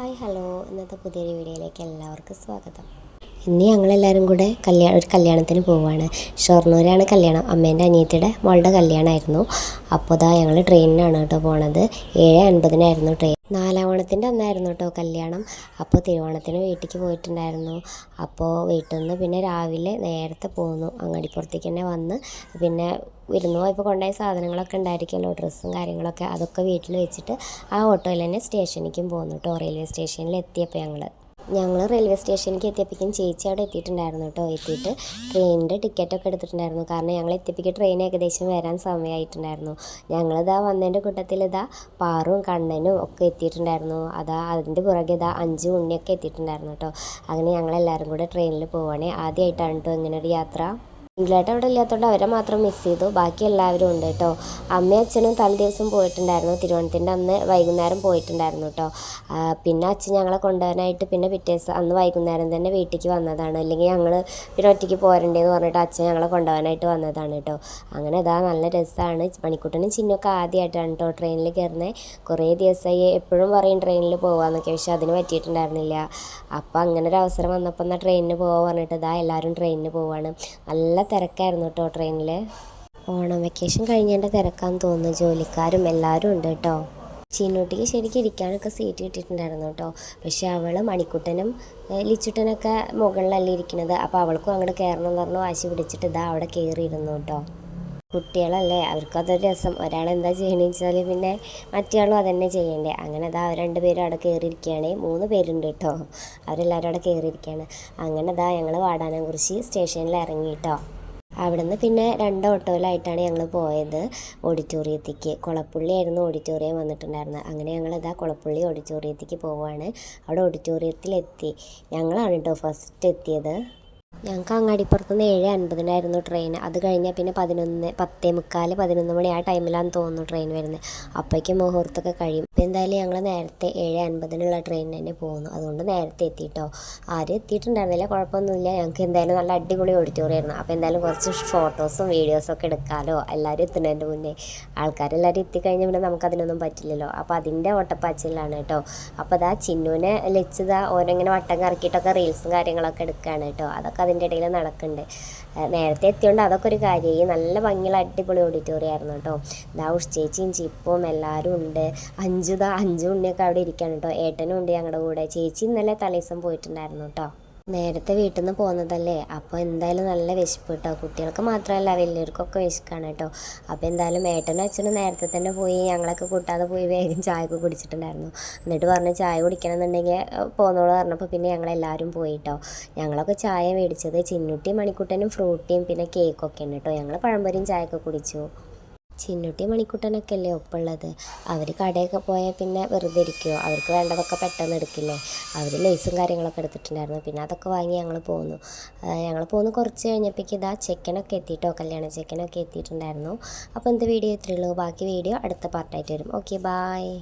Hi hello. ഇന്നത്തെ പുതിയൊരു വീഡിയോയിലേക്ക് എല്ലാവർക്കും സ്വാഗതം. ഇന്ന് ഞങ്ങളെല്ലാവരും കൂടെ കല്യാണം ഒരു കല്യാണത്തിന് പോവുകയാണ് ഷൊർണൂരാണ് കല്യാണം. അമ്മേന്റെ അനിയത്തിയുടെ മോളുടെ കല്യാണമായിരുന്നു അപ്പോൾ ഇതാ ഞങ്ങൾ ട്രെയിനിനാണ് കേട്ടോ പോണത്. ഏഴ് അൻപതിനായിരുന്നു ട്രെയിൻ നാലാം ഓണത്തിന്റെ അന്നായിരുന്നു കേട്ടോ കല്യാണം. അപ്പോൾ തിരുവോണത്തിന് വീട്ടിലേക്ക് പോയിട്ടുണ്ടായിരുന്നു. അപ്പോൾ വീട്ടിൽ നിന്ന് പിന്നെ രാവിലെ നേരത്തെ പോന്നു. അങ്ങാടിപ്പുറത്തേക്ക് തന്നെ വന്ന് പിന്നെ വിരുന്ന് പോയപ്പോൾ കൊണ്ടുപോയ സാധനങ്ങളൊക്കെ ഉണ്ടായിരിക്കുമല്ലോ ഡ്രസ്സും കാര്യങ്ങളൊക്കെ അതൊക്കെ വീട്ടിൽ വെച്ചിട്ട് ആ ഓട്ടോയിൽ തന്നെ സ്റ്റേഷനിലേക്കും പോന്നു കേട്ടോ റെയിൽവേ സ്റ്റേഷനിൽ എത്തിയപ്പോൾ ഞങ്ങൾ ഞങ്ങൾ റെയിൽവേ സ്റ്റേഷനിലേക്ക് എത്തിയപ്പോഴേക്കും ചേച്ചി അവിടെ എത്തിയിട്ടുണ്ടായിരുന്നു കേട്ടോ. എത്തിയിട്ട് ട്രെയിനിന്റെ ടിക്കറ്റൊക്കെ എടുത്തിട്ടുണ്ടായിരുന്നു. കാരണം ഞങ്ങൾ എത്തിയപ്പോഴേക്കും ട്രെയിൻ ഏകദേശം വരാൻ സമയമായിട്ടുണ്ടായിരുന്നു. ഞങ്ങളിതാ വന്നതിന്റെ കൂട്ടത്തിൽ ഇതാ പാറും കണ്ണനും ഒക്കെ എത്തിയിട്ടുണ്ടായിരുന്നു. അതാ അതിന്റെ പുറകെ ഇതാ അഞ്ച് ഉണ്ണിയൊക്കെ എത്തിയിട്ടുണ്ടായിരുന്നു കേട്ടോ. അങ്ങനെ ഞങ്ങളെല്ലാവരും കൂടെ ട്രെയിനിൽ പോവുകയാണെ ആദ്യമായിട്ടാണ് കേട്ടോ ഇങ്ങനൊരു യാത്ര. ഇംഗ്ലേട്ട് അവിടെ ഇല്ലാത്തതുകൊണ്ട് അവരെ മാത്രം മിസ് ചെയ്തു. ബാക്കി എല്ലാവരും ഉണ്ട് കേട്ടോ അമ്മയും അച്ഛനും തലേ ദിവസം പോയിട്ടുണ്ടായിരുന്നു. തിരുവോണത്തിന്റെ അന്ന് വൈകുന്നേരം പോയിട്ടുണ്ടായിരുന്നു കേട്ടോ പിന്നെ അച്ഛൻ ഞങ്ങളെ കൊണ്ടുപോകാനായിട്ട് പിന്നെ പിറ്റേ ദിവസം അന്ന് വൈകുന്നേരം തന്നെ വീട്ടിലേക്ക് വന്നതാണ്. അല്ലെങ്കിൽ ഞങ്ങൾ പിന്നെ ഒറ്റയ്ക്ക് പോരണ്ടേന്ന് പറഞ്ഞിട്ട് അച്ഛൻ ഞങ്ങളെ കൊണ്ടുപോകാനായിട്ട് വന്നതാണ് കേട്ടോ അങ്ങനെ ഇതാ നല്ല രസമാണ് മണിക്കുട്ടനും ചിന്നൊക്കെ ആദ്യമായിട്ടാണ് കേട്ടോ ട്രെയിനിൽ കയറുന്നത് കുറേ ദിവസമായി എപ്പോഴും പറയും ട്രെയിനിൽ പോകാമെന്നൊക്കെ പക്ഷേ അതിന് പറ്റിയിട്ടുണ്ടായിരുന്നില്ല. അപ്പോൾ അങ്ങനെ ഒരു അവസരം വന്നപ്പോൾ എന്നാൽ ട്രെയിനിന് പോകാൻ പറഞ്ഞിട്ട് ഇതാ എല്ലാവരും ട്രെയിനിന് പോവാണ്. നല്ല തിരക്കായിരുന്നു കേട്ടോ ട്രെയിനിൽ ഓണം വെക്കേഷൻ കഴിഞ്ഞതിന്റെ തിരക്കാന്ന് തോന്നുന്നു. ജോലിക്കാരും എല്ലാവരും ഉണ്ട് കേട്ടോ. ചീനോട്ടിക്ക് ശരിക്കും ഇരിക്കാനൊക്കെ സീറ്റ് കിട്ടിയിട്ടുണ്ടായിരുന്നു കേട്ടോ. പക്ഷെ അവൾ മണിക്കുട്ടനും ലിച്ചുട്ടനൊക്കെ മുകളിലല്ലേ ഇരിക്കുന്നത്. അപ്പോൾ അവൾക്കും അങ്ങോട്ട് കയറണം എന്ന് പറഞ്ഞു വാശി പിടിച്ചിട്ട് ഇതാ അവിടെ കയറിയിരുന്നു കേട്ടോ. കുട്ടികളല്ലേ അവർക്കതൊരു രസം. ഒരാൾ എന്താ ചെയ്യണമെന്ന് വെച്ചാൽ പിന്നെ മറ്റേയാളും അതന്നെ ചെയ്യണ്ടേ. അങ്ങനെ അതാ രണ്ട് പേരും അവിടെ കയറിയിരിക്കുകയാണ് മൂന്ന് പേരുണ്ട് കേട്ടോ. അവരെല്ലാവരും അവിടെ കയറിയിരിക്കുകയാണ് അങ്ങനെ അതാ ഞങ്ങൾ വാടാനം കുറിച്ച് സ്റ്റേഷനിൽ ഇറങ്ങി കേട്ടോ. അവിടുന്ന് പിന്നെ രണ്ട് ഓട്ടോയിലായിട്ടാണ് ഞങ്ങൾ പോയത് ഓഡിറ്റോറിയത്തേക്ക്. കുളപ്പുള്ളിയായിരുന്നു ഓഡിറ്റോറിയം വന്നിട്ടുണ്ടായിരുന്നത്. അങ്ങനെ ഞങ്ങൾ ഇതാ കുളപ്പുള്ളി ഓഡിറ്റോറിയത്തേക്ക് പോവുകയാണ് അവിടെ ഓഡിറ്റോറിയത്തിലെത്തി. ഞങ്ങളാണ് കേട്ടോ ഫസ്റ്റ് എത്തിയത്. ഞങ്ങൾക്ക് അങ്ങാടിപ്പുറത്ത് നിന്ന് ഏഴ് അൻപതിനായിരുന്നു ട്രെയിൻ അത് കഴിഞ്ഞാൽ പിന്നെ പതിനൊന്ന് പത്തേ മുക്കാൽ പതിനൊന്ന് മണി ആ ടൈമിലാണെന്ന് തോന്നുന്നു ട്രെയിൻ വരുന്നത് അപ്പോഴേക്കും മുഹൂർത്തമൊക്കെ കഴിയും. അപ്പോൾ എന്തായാലും ഞങ്ങൾ നേരത്തെ ഏഴ് അൻപതിനുള്ള ട്രെയിൻ തന്നെ പോകുന്നു അതുകൊണ്ട് നേരത്തെ എത്തിയിട്ടോ ആരും എത്തിയിട്ടുണ്ടായിരുന്നില്ല. കുഴപ്പമൊന്നുമില്ല ഞങ്ങൾക്ക് എന്തായാലും നല്ല അടിപൊളി ഓഡിറ്റോറിയം ആയിരുന്നു. അപ്പോൾ എന്തായാലും കുറച്ച് ഫോട്ടോസും വീഡിയോസും ഒക്കെ എടുക്കാമല്ലോ എല്ലാവരും എത്തുന്നതിന്റെ മുന്നേ. ആൾക്കാരെല്ലാവരും എത്തിക്കഴിഞ്ഞാൽ പിന്നെ നമുക്കതിനൊന്നും പറ്റില്ലല്ലോ. അപ്പോൾ അതിന്റെ ഓട്ടപ്പാച്ചിലാണ് കേട്ടോ അപ്പോൾ അതാ ചിന്നുവിനെ ലച്ചിതാ ഓരോങ്ങനെ വട്ടം കറക്കിയിട്ടൊക്കെ റീൽസും കാര്യങ്ങളൊക്കെ എടുക്കുകയാണ് കേട്ടോ അതൊക്കെ അതിന്റെ ഇടയിൽ നടക്കുന്നുണ്ട്. നേരത്തെ എത്തിയോണ്ട് അതൊക്കെ ഒരു കാര്യമായി. നല്ല ഭംഗിയുള്ള അടിപൊളി ഓഡിറ്റോറിയം ആയിരുന്നു കേട്ടോ. ദാ ഉഷ് ചിപ്പും എല്ലാവരും ഉണ്ട്. അഞ്ചു ദാ അഞ്ചു ഉണ്ണിയൊക്കെ അവിടെ ഇരിക്കുകയാണ് കേട്ടോ. ഏട്ടനും ഉണ്ട് ഞങ്ങളുടെ കൂടെ. ചേച്ചി ഇന്നലെ തലേദിവസം പോയിട്ടുണ്ടായിരുന്നു കേട്ടോ. നേരത്തെ വീട്ടിൽ നിന്ന് പോകുന്നതല്ലേ അപ്പോൾ എന്തായാലും നല്ല വിശപ്പ് കേട്ടോ കുട്ടികൾക്ക് മാത്രമല്ല വലിയവർക്കൊക്കെ വിശക്കാണ് കേട്ടോ അപ്പോൾ എന്തായാലും ഏട്ടനും അച്ഛനും നേരത്തെ തന്നെ പോയി ഞങ്ങളൊക്കെ കൂട്ടാതെ പോയി വേഗം ചായ ഒക്കെ കുടിച്ചിട്ടുണ്ടായിരുന്നു. എന്നിട്ട് പറഞ്ഞ് ചായ കുടിക്കണം എന്നുണ്ടെങ്കിൽ പോകുന്നോളൂ പറഞ്ഞപ്പോൾ പിന്നെ ഞങ്ങളെല്ലാവരും പോയി കേട്ടോ ഞങ്ങളൊക്കെ ചായ മേടിച്ചത് ചിന്നുട്ടി മണിക്കുട്ടനും ഫ്രൂട്ടിയും പിന്നെ കേക്കൊക്കെയാണ് കേട്ടോ ഞങ്ങൾ പഴംപൊരിയും ചായയൊക്കെ കുടിച്ചു. ചിന്നുട്ടി മണിക്കുട്ടനൊക്കെ അല്ലേ ഒപ്പുള്ളത് അവർ കടയൊക്കെ പോയാൽ പിന്നെ വെറുതെ ഇരിക്കുമോ അവർക്ക് വേണ്ടതൊക്കെ പെട്ടെന്ന് എടുക്കില്ലേ? അവർ ലേസും കാര്യങ്ങളൊക്കെ എടുത്തിട്ടുണ്ടായിരുന്നു. പിന്നെ അതൊക്കെ വാങ്ങി ഞങ്ങൾ പോന്നു. ഞങ്ങൾ പോന്ന് കുറച്ച് കഴിഞ്ഞപ്പോഴേക്ക് ഇതാ ചെക്കനൊക്കെ എത്തിയിട്ടോ കല്യാണ ചെക്കനൊക്കെ എത്തിയിട്ടുണ്ടായിരുന്നു. അപ്പോൾ എന്ത് വീഡിയോ ഇത്രയുള്ളൂ ബാക്കി വീഡിയോ അടുത്ത പാർട്ടായിട്ട് വരും. Okay bye